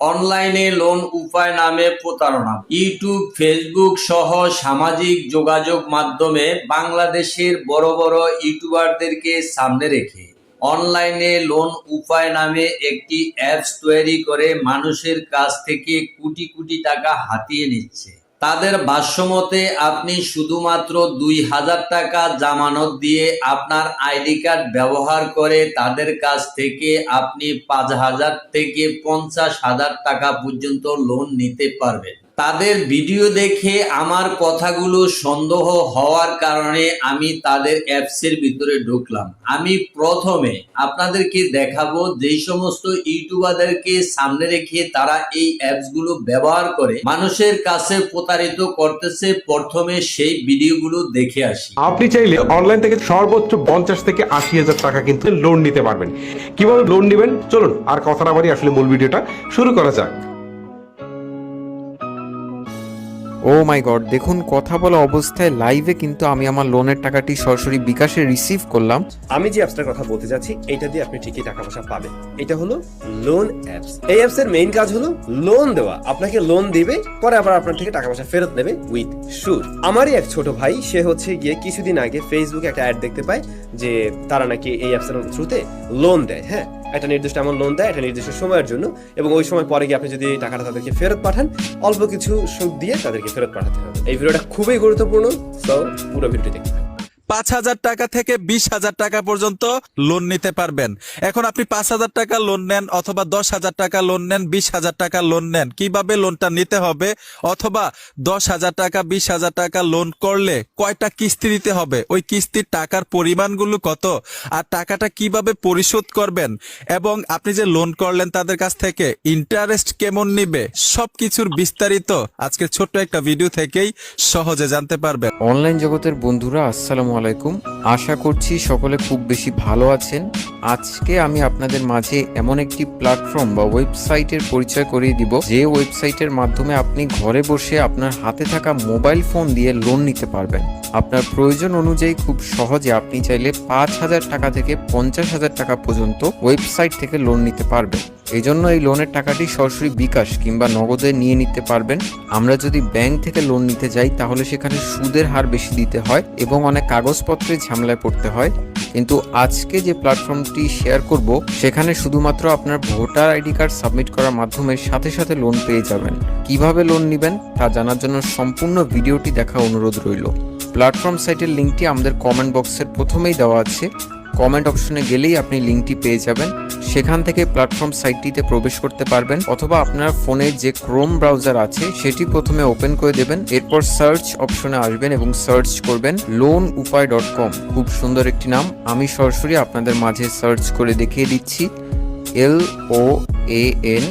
অনলাইনে লোন উপায় নামে প্রতারণা। ইউটিউব, ফেসবুক সহ সামাজিক যোগাযোগ মাধ্যমে বাংলাদেশের বড় বড় ইউটিউবারদেরকে সামনে রেখে অনলাইনে লোন উপায় নামে একটি অ্যাপস তৈরি করে মানুষের কাছ থেকে কোটি কোটি টাকা হাতিয়ে নিচ্ছে। তাদের ভাষ্যমতে আপনি শুধুমাত্র দুই হাজার টাকা জামানত দিয়ে আপনার আইডি কার্ড ব্যবহার করে তাদের কাছ থেকে আপনি পাঁচ হাজার থেকে পঞ্চাশ হাজার টাকা পর্যন্ত লোন নিতে পারবেন। তাদের ভিডিও দেখে আমার কথাগুলো সন্দেহ হওয়ার কারণে আমি তাদের অ্যাপসের ভিতরে ঢুকলাম। আমি প্রথমে আপনাদেরকে দেখাবো যেই সমস্ত ইউটিউবারদেরকে সামনে রেখে তারা এই অ্যাপসগুলো ব্যবহার করে মানুষের কাছে প্রতারিত করতেছে, প্রথমে সেই ভিডিওগুলো দেখে আসি। আপনি চাইলে অনলাইন থেকে সর্বোচ্চ পঞ্চাশ থেকে আশি হাজার টাকা কিন্তু লোন নিতে পারবেন। কীভাবে লোন নেবেন? চলুন, আর কথা না বাড়ি আসলে মূল ভিডিওটা শুরু করা যাক। ও মাই গড, দেখুন, কথা বলা অবস্থায় লাইভে কিন্তু আমি আমার লোনের টাকাটি সরাসরি বিকাশে রিসিভ করলাম। আমি যে অ্যাপসটার কথা বলতে যাচ্ছি এটা দিয়ে আপনি ঠিকই টাকা পয়সা পাবেন। এটা হলো লোন অ্যাপস এই অ্যাপস এর মেইন কাজ হলো লোন দেওয়া। আপনাকে লোন দিবে, পরে আবার আপনার থেকে টাকা পয়সা ফেরত নেবে উইথ সুদ আমারই এক ছোট ভাই, সে হচ্ছে গিয়ে কিছুদিন আগে ফেসবুকে একটা অ্যাড দেখতে পায় যে তারা নাকি এই অ্যাপসের থ্রুতে লোন দেয় হ্যাঁ? একটা নির্দিষ্ট এমন লোন দেয়, একটা নির্দিষ্ট সময়ের জন্য, এবং ওই সময় পরে গিয়ে আপনি যদি টাকাটা তাদেরকে ফেরত পাঠান, অল্প কিছু সুদ দিয়ে তাদেরকে ফেরত পাঠাতে হবে। এই ভিডিওটা খুবই গুরুত্বপূর্ণ সো পুরো ভিডিওটি দেখতে পাঁচ হাজার টাকা থেকে বিশ হাজার টাকা পর্যন্ত লোন নিতে পারবেন। এখন আপনি পাঁচ হাজার টাকা লোন নেন অথবা দশ হাজার টাকা লোন নেন, বিশ হাজার টাকা লোন নেন, কীভাবে লোনটা নিতে হবে অথবা দশ হাজার টাকা, বিশ হাজার টাকা লোন করলে কয়টা কিস্তি দিতে হবে, ওই কিস্তির টাকার পরিমাণগুলো কত আর টাকাটা কীভাবে পরিশোধ করবেন এবং আপনি যে লোন করলেন তাদের কাছ থেকে ইন্টারেস্ট কেমন নিবে, সবকিছুর বিস্তারিত আজকে ছোট্ট একটা ভিডিও থেকেই সহজে জানতে পারবেন। অনলাইন জগতের বন্ধুরা, আসসালামু আলাইকুম। আশা করছি সকলে খুব বেশি ভালো আছেন। আজকে আমি আপনাদের মাঝে এমন একটি প্ল্যাটফর্ম বা ওয়েবসাইটের পরিচয় করিয়ে দিব, যে ওয়েবসাইটের মাধ্যমে আপনি ঘরে বসে আপনার হাতে থাকা মোবাইল ফোন দিয়ে লোন নিতে পারবেন। আপনার প্রয়োজন অনুযায়ী খুব সহজে আপনি চাইলে পাঁচ হাজার টাকা থেকে পঞ্চাশ হাজার টাকা পর্যন্ত ওয়েবসাইট থেকে লোন নিতে পারবেন। এই জন্য এই লোনের টাকাটি সরাসরি বিকাশ কিংবা নগদে নিয়ে নিতে পারবেন। আমরা যদি ব্যাংক থেকে লোন নিতে যাই, তাহলে সেখানে সুদের হার বেশি দিতে হয় এবং অনেক কাগজপত্রে ঝামেলায় পড়তে হয়। কিন্তু আজকে যে প্ল্যাটফর্মটি শেয়ার করব, সেখানে শুধুমাত্র আপনার ভোটার আইডি কার্ড সাবমিট করার মাধ্যমে সাথে সাথে লোন পেয়ে যাবেন। কীভাবে লোন নেবেন, তা জানার জন্য সম্পূর্ণ ভিডিওটি দেখা অনুরোধ রইল। প্ল্যাটফর্ম সাইটের লিঙ্কটি আমাদের কমেন্ট বক্সের প্রথমেই দেওয়া আছে। কমেন্ট অপশনে গেলেই আপনি লিঙ্কটি পেয়ে যাবেন। সেখান থেকে প্ল্যাটফর্ম সাইটটিতে প্রবেশ করতে পারবেন, অথবা আপনার ফোনে যে ক্রোম ব্রাউজার আছে, সেটি প্রথমে ওপেন করে দেবেন, এরপর সার্চ অপশনে আসবেন এবং সার্চ করবেন লোন উপায় ডট কম খুব সুন্দর একটি নাম। আমি সরাসরি আপনাদের মাঝে সার্চ করে দেখিয়ে দিচ্ছি। L O A N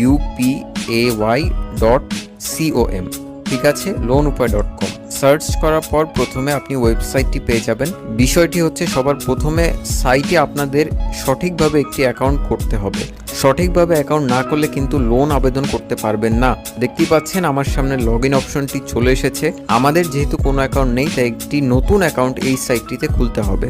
UP A Y dot com ঠিক আছে লোন উপায় ডট কম সার্চ করার পর প্রথমে আপনি ওয়েবসাইটটি পেয়ে যাবেন। বিষয়টি হচ্ছে সবার প্রথমে সাইটে আপনাদের সঠিকভাবে একটি অ্যাকাউন্ট করতে হবে। সঠিকভাবে অ্যাকাউন্ট না করলে কিন্তু লোন আবেদন করতে পারবেন না। দেখতেই পাচ্ছেন আমার সামনে লগ ইন অপশনটি চলে এসেছে। আমাদের যেহেতু কোনো অ্যাকাউন্ট নেই, তাই একটি নতুন অ্যাকাউন্ট এই সাইটটিতে খুলতে হবে।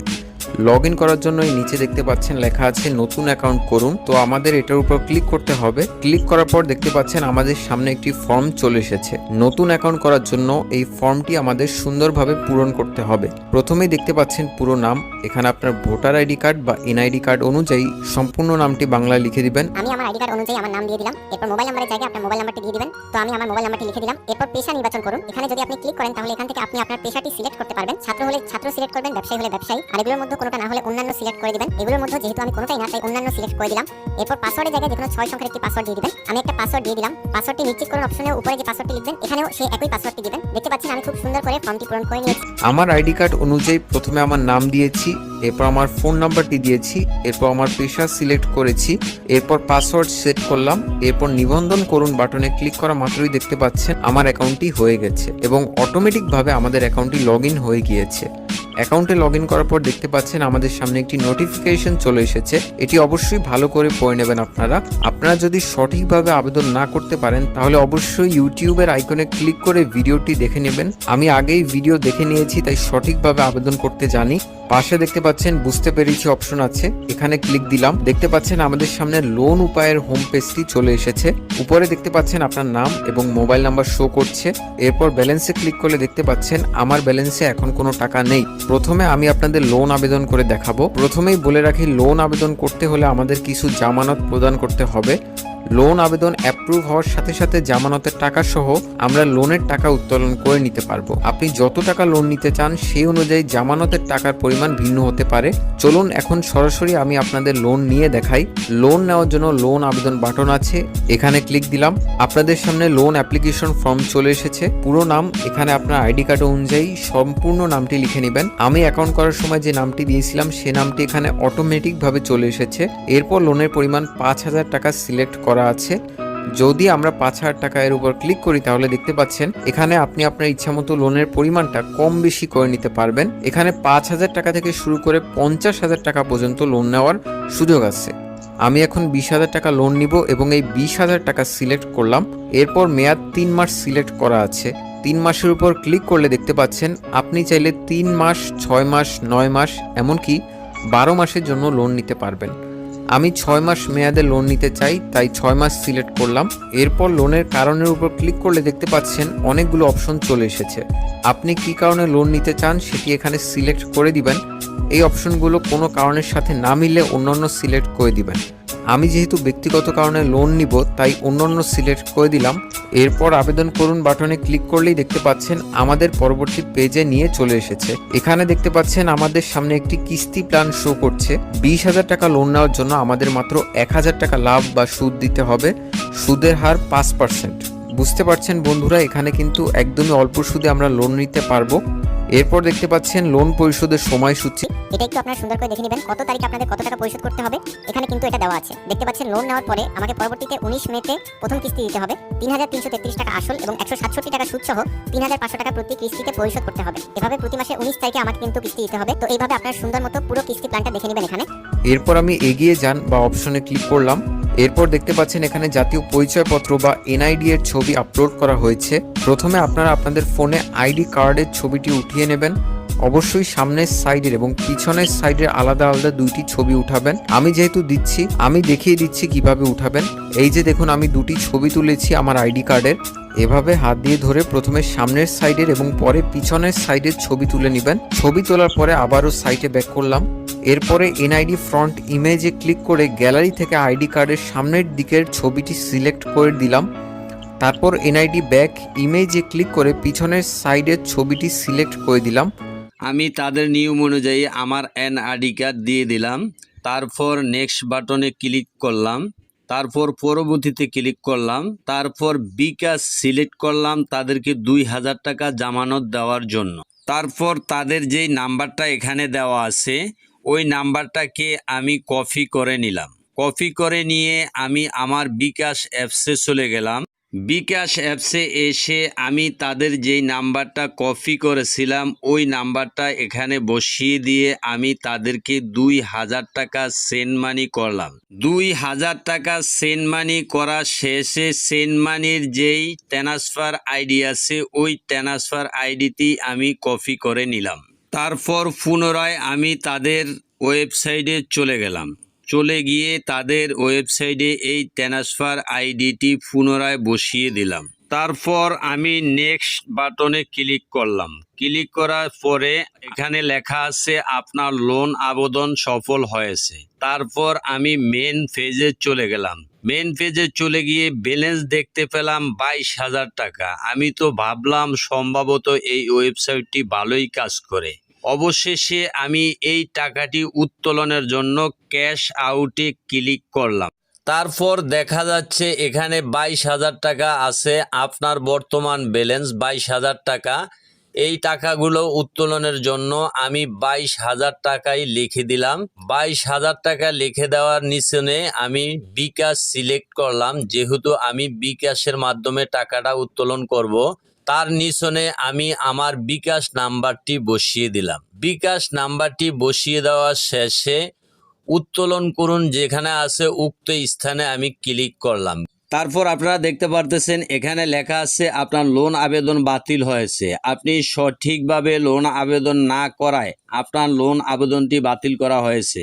লগ ইন করার জন্য নিচে দেখতে পাচ্ছেন লেখা আছে নতুন অ্যাকাউন্ট করুন। তো আমাদের এটার উপর ক্লিক করতে হবে। ক্লিক করার পর দেখতে পাচ্ছেন আমাদের সামনে একটি ফর্ম চলে এসেছে। নতুন অ্যাকাউন্ট করার জন্য এই ফর্মটি আমাদের সুন্দরভাবে পূরণ করতে হবে। প্রথমেই দেখতে পাচ্ছেন পুরো নাম। এখানে আপনার ভোটার আইডি কার্ড বা এনআইডি কার্ড অনুযায়ী সম্পূর্ণ নামটি বাংলায় লিখে দিবেন। আমি আমার আইডি কার্ড অনুযায়ী আমার নাম দিয়ে দিলাম। এরপর মোবাইল নাম্বারের জায়গায় আপনার মোবাইল নাম্বারটি দিয়ে দিবেন। তো আমি আমার মোবাইল নাম্বারটি লিখে দিলাম। এরপর পেশা নির্বাচন করুন। এখানে যদি আপনি ক্লিক করেন তাহলে এখান থেকে আপনি আপনার পেশাটি সিলেক্ট করতে পারবেন। ছাত্র হলে ছাত্র সিলেক্ট করবেন, ব্যবসায়ী হলে ব্যবসায়ী। আর এগুলোর মধ্যে কোনোটা না হলে অন্যান্য সিলেক্ট করে দিবেন। এগুলোর মধ্যে যেহেতু আমি কোনোটাই না, তাই অন্যান্য সিলেক্ট করে দিলাম। এরপর পাসওয়ার্ডের জায়গায় যেকোনো ছয় সংখ্যার একটি পাসওয়ার্ড দিয়ে দিবেন। আমি একটা পাসওয়ার্ড দিয়ে দিলাম। পাসওয়ার্ডটি নিশ্চিত করুন অপশনের উপরে যে পাসওয়ার্ডটি লিখবেন, এখানেও সেই একই পাসওয়ার্ডটি দিবেন। দেখতে পাচ্ছেন, আমি খুব সুন্দর করে ফর্মটি পূরণ করে নিয়েছি। আমার আইডি কার্ড অনুযায়ী প্রথমে আমার নাম দিয়েছি, এরপর আমার ফোন নাম্বারটি দিয়েছি, এরপর আমার পেশা সিলেক্ট করেছি, এরপর পাসওয়ার্ড সেট করলাম, এরপর নিবন্ধন করুন বাটনে ক্লিক করা মাত্রই দেখতে পাচ্ছেন, আমার অ্যাকাউন্টটি হয়ে গেছে এবং অটোমেটিকভাবে আমাদের অ্যাকাউন্টটি লগ হয়ে গিয়েছে। অ্যাকাউন্টে লগ করার পর দেখতে পাচ্ছেন আমাদের সামনে একটি নোটিফিকেশন চলে এসেছে। এটি অবশ্যই ভালো করে পড়ে নেবেন আপনারা। আপনারা যদি সঠিকভাবে আবেদন না করতে পারেন, তাহলে অবশ্যই ইউটিউবের আইকনে ক্লিক করে ভিডিওটি দেখে নেবেন। আমি আগেই ভিডিও দেখে নিয়েছি, তাই সঠিকভাবে আবেদন করতে জানি। পাশে দেখতে পাচ্ছেন, বুঝতে পেরেছি অপশন আছে। এখানে ক্লিক দিলাম। দেখতে পাচ্ছেন, আমাদের সামনে লোন উপায়ের হোম পেজটি চলে এসেছে। উপরে দেখতে পাচ্ছেন আপনার নাম এবং মোবাইল নাম্বার শো করছে। এরপর ব্যালেন্সে ক্লিক করলে দেখতে পাচ্ছেন, আমার ব্যালেন্সে এখন কোনো টাকা নেই। প্রথমে আমি আপনাদের লোন আবেদন করে দেখাবো। প্রথমেই বলে রাখি লোন আবেদন করতে হলে আমাদের কিছু জামানত প্রদান করতে হবে। লোন আবেদন অ্যাপ্রুভ হওয়ার সাথে সাথে জামানতের টাকা সহ আমরা লোনের টাকা উত্তোলন করে নিতে পারব। আপনি যত টাকা লোন নিতে চান, সেই অনুযায়ী জামানতের টাকার পরিমাণ ভিন্ন হতে পারে। চলুন এখন সরাসরি আমি আপনাদের লোন নিয়ে দেখাই। লোন নেওয়ার জন্য লোন আবেদন বাটন আছে, এখানে ক্লিক দিলাম। আপনাদের সামনে লোন অ্যাপ্লিকেশন ফর্ম চলে এসেছে। পুরো নাম, এখানে আপনার আইডি কার্ড অনুযায়ী সম্পূর্ণ নামটি লিখে নেবেন। আমি অ্যাকাউন্ট করার সময় যে নামটি দিয়েছিলাম, সে নামটি এখানে অটোমেটিক ভাবে চলে এসেছে। এরপর লোনের পরিমাণ পাঁচ হাজার টাকা সিলেক্ট করা আছে। যদি আমরা পাঁচ হাজার টাকা এর উপর ক্লিক করি, তাহলে দেখতে পাচ্ছেন, এখানে আপনি আপনার ইচ্ছামতো লোনের পরিমাণটা কম বেশি করে নিতে পারবেন। এখানে পাঁচ হাজার টাকা থেকে শুরু করে পঞ্চাশ হাজার টাকা পর্যন্ত লোন নেওয়ার সুযোগ আছে। আমি এখন বিশ হাজার টাকা লোন নিব এবং এই বিশ হাজার টাকা সিলেক্ট করলাম। এরপর মেয়াদ তিন মাস সিলেক্ট করা আছে। তিন মাসের উপর ক্লিক করলে দেখতে পাচ্ছেন, আপনি চাইলে তিন মাস, ছয় মাস, নয় মাস, এমনকি বারো মাসের জন্য লোন নিতে পারবেন। আমি ছয় মাস মেয়াদে লোন নিতে চাই, তাই ছয় মাস সিলেক্ট করলাম। এরপর লোনের কারণের উপর ক্লিক করলে দেখতে পাচ্ছেন অনেকগুলো অপশন চলে এসেছে। আপনি কি কারণে লোন নিতে চান সেটি এখানে সিলেক্ট করে দিবেন। এই অপশনগুলো কোনো কারণের সাথে না মিলে অন্যান্য সিলেক্ট করে দিবেন। আমি যেহেতু ব্যক্তিগত কারণে লোন নিব, তাই অন্যান্য সিলেক্ট করে দিলাম। এরপর আবেদন করুন বাটনে ক্লিক করলেই দেখতে পাচ্ছেন আমাদের পরবর্তী পেজে নিয়ে চলে এসেছে। এখানে দেখতে পাচ্ছেন আমাদের সামনে একটি কিস্তি প্ল্যান শো করছে। বিশ হাজার টাকা লোন নেওয়ার জন্য আমাদের মাত্র এক হাজার টাকা লাভ বা সুদ দিতে হবে। সুদের হার পাঁচ পার্সেন্ট বুঝতে পারছেন বন্ধুরা, এখানে কিন্তু একদমই অল্প সুদে আমরা লোন নিতে পারব। এরপর দেখতে পাচ্ছেন লোন পরিশোধের সময়সূচি। এটা একটু আপনারা সুন্দর করে দেখে নেবেন কত তারিখ আপনাদের কত টাকা পরিশোধ করতে হবে এখানে কিন্তু এটা দেওয়া আছে। দেখতে পাচ্ছেন লোন নেওয়ার পরে আমাকে পরবর্তীতে উনিশ মেতে প্রথম কিস্তি দিতে হবে তিন হাজার তিনশো তেত্রিশ টাকা আসল এবং একশো সাতষট্টি টাকা সুদ সহ তিন হাজার পাঁচশো টাকা প্রতি কিস্তিতে পরিশোধ করতে হবে। এভাবে প্রতি মাসে উনিশ তারিখে আমাকে কিন্তু কিস্তি দিতে হবে তো এইভাবে আপনার সুন্দর মতো পুরো কিস্তি প্ল্যানটা দেখে নেবেন এখানে। এরপর আমি এগিয়ে যান বা অপশনে ক্লিক করলাম। এরপর দেখতে পাচ্ছেন এখানে জাতীয় পরিচয়পত্র বা এনআইডি এর ছবি আপলোড করা হয়েছে। প্রথমে আপনারা আপনাদের ফোনে আইডি কার্ডের ছবিটি উঠিয়ে নেবেন। অবশ্যই সামনের সাইডের এবং পিছনের সাইডের আলাদা আলাদা দুইটি ছবি উঠাবেন। আমি যেহেতু দিচ্ছি, আমি দেখিয়ে দিচ্ছি কীভাবে উঠাবেন। এই যে দেখুন, আমি দুটি ছবি তুলেছি আমার আইডি কার্ডের এভাবে হাত দিয়ে ধরে প্রথমে সামনের সাইডের এবং পরে পিছনের সাইডের ছবি তুলে নেবেন। ছবি তোলার পরে আবারও সাইটে ব্যাক করলাম। এরপরে এনআইডি ফ্রন্ট ইমেজে ক্লিক করে গ্যালারি থেকে আইডি কার্ডের সামনের দিকের ছবিটি সিলেক্ট করে দিলাম। তারপর এনআইডি ব্যাক ইমেজে ক্লিক করে পিছনের সাইডের ছবিটি সিলেক্ট করে দিলাম। আমি তাদের নিয়ম অনুযায়ী আমার এনআইডি কার্ড দিয়ে দিলাম। তারপর নেক্সট বাটনে ক্লিক করলাম। তারপর পরবর্তীতে ক্লিক করলাম। তারপর বিকাশ সিলেক্ট করলাম তাদেরকে দুই হাজার টাকা জামানত দেওয়ার জন্য। তারপর তাদের যেই নাম্বারটা এখানে দেওয়া আছে ওই নাম্বারটাকে আমি কপি করে নিলাম। কপি করে নিয়ে আমি আমার বিকাশ অ্যাপসে চলে গেলাম। বিকাশ অ্যাপসে এসে আমি তাদের যেই নাম্বারটা কপি করেছিলাম, ওই নাম্বারটা এখানে বসিয়ে দিয়ে আমি তাদেরকে দুই হাজার টাকা সেন্ড মানি করলাম। দুই হাজার টাকা সেন্ড মানি করা শেষে সেন্ড মানির যেই ট্রান্সফার আইডি আছে, ওই ট্রান্সফার আইডিটি আমি কপি করে নিলাম। তারপর পুনরায় আমি তাদের ওয়েবসাইটে চলে গেলাম। চলে গিয়ে তাদের ওয়েবসাইটে এই ট্রান্সফার আইডিটি পুনরায় বসিয়ে দিলাম। তারপর আমি নেক্সট বাটনে ক্লিক করলাম। ক্লিক করার পরে এখানে লেখা আছে, আপনার লোন আবেদন সফল হয়েছে। তারপর আমি মেন পেজে চলে গেলাম। মেন পেজে চলে গিয়ে ব্যালেন্স দেখতে পেলাম বাইশ হাজার টাকা। আমি তো ভাবলাম সম্ভবত এই ওয়েবসাইটটি ভালোই কাজ করে। অবশেষে আমি এই টাকাটি উত্তোলনের জন্য ক্যাশ আউটে ক্লিক করলাম। তারপর দেখা যাচ্ছে এখানে বাইশ হাজার টাকা আছে। আপনার বর্তমান ব্যালেন্স বাইশ হাজার টাকা। এই টাকাগুলো উত্তোলনের জন্য আমি বাইশ হাজার টাকাই লিখে দিলাম। বাইশ হাজার টাকা লিখে দেওয়ার নিচনে আমি বিকাশ সিলেক্ট করলাম। যেহেতু আমি বিকাশের মাধ্যমে টাকাটা উত্তোলন করব তার নিচনে আমি আমার বিকাশ নাম্বারটি বসিয়ে দিলাম। বিকাশ নাম্বারটি বসিয়ে দেওয়ার শেষে উত্তোলন করুন, যেখানে আছে উক্ত স্থানে আমি ক্লিক করলাম। তারপর আপনারা দেখতে পারতেছেন, এখানে লেখা আছে, আপনার লোন আবেদন বাতিল হয়েছে। আপনি সঠিকভাবে লোন আবেদন না করায় আপনার লোন আবেদনটি বাতিল করা হয়েছে।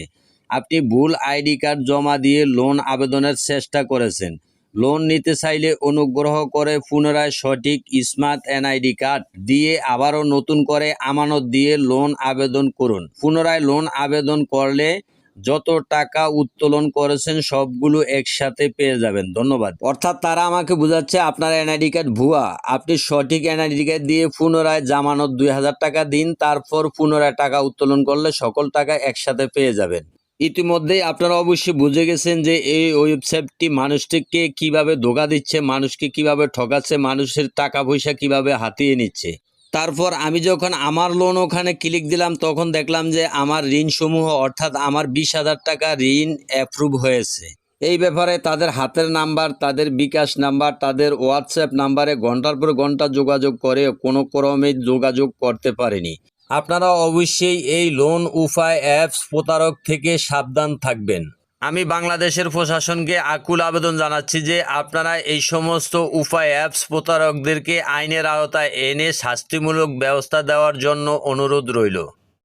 আপনি ভুল আইডি কার্ড জমা দিয়ে লোন আবেদনের চেষ্টা করেছেন। লোন নিতে চাইলে অনুগ্রহ করে পুনরায় সঠিক স্মার্ট এনআইডি কার্ড দিয়ে আবারও নতুন করে আমানত দিয়ে লোন আবেদন করুন। পুনরায় লোন আবেদন করলে যত টাকা উত্তোলন করেছেন সবগুলো একসাথে পেয়ে যাবেন। ধন্যবাদ। অর্থাৎ তারা আমাকে বোঝাচ্ছে আপনার এনআইডি কার্ড ভুয়া। আপনি সঠিক এনআইডি কার্ড দিয়ে পুনরায় জামানত দুই হাজার টাকা দিন, তারপর পুনরায় টাকা উত্তোলন করলে সকল টাকা একসাথে পেয়ে যাবেন। ইতিমধ্যেই আপনারা অবশ্যই বুঝে গেছেন যে এই ওয়েবসাইটটি মানুষটিকে কীভাবে ধোকা দিচ্ছে, মানুষকে কীভাবে ঠকাচ্ছে, মানুষের টাকা পয়সা কীভাবে হাতিয়ে নিচ্ছে। তারপর আমি যখন আমার লোন ওখানে ক্লিক দিলাম, তখন দেখলাম যে আমার ঋণ সমূহ অর্থাৎ আমার বিশ হাজার টাকা ঋণ অ্যাপ্রুভ হয়েছে। এই ব্যাপারে তাদের হাতের নাম্বার, তাদের বিকাশ নাম্বার, তাদের হোয়াটসঅ্যাপ নাম্বারে ঘণ্টার পর ঘণ্টা যোগাযোগ করে, কোনো ক্রমে যোগাযোগ করতে পারেনি। আপনারা অবশ্যই এই লোন উপায় অ্যাপস প্রতারক থেকে সাবধান থাকবেন। আমি বাংলাদেশের প্রশাসনকে আকুল আবেদন জানাচ্ছি যে আপনারা এই সমস্ত উপায় অ্যাপস প্রতারকদেরকে আইনের আওতায় এনে শাস্তিমূলক ব্যবস্থা দেওয়ার জন্য অনুরোধ রইল।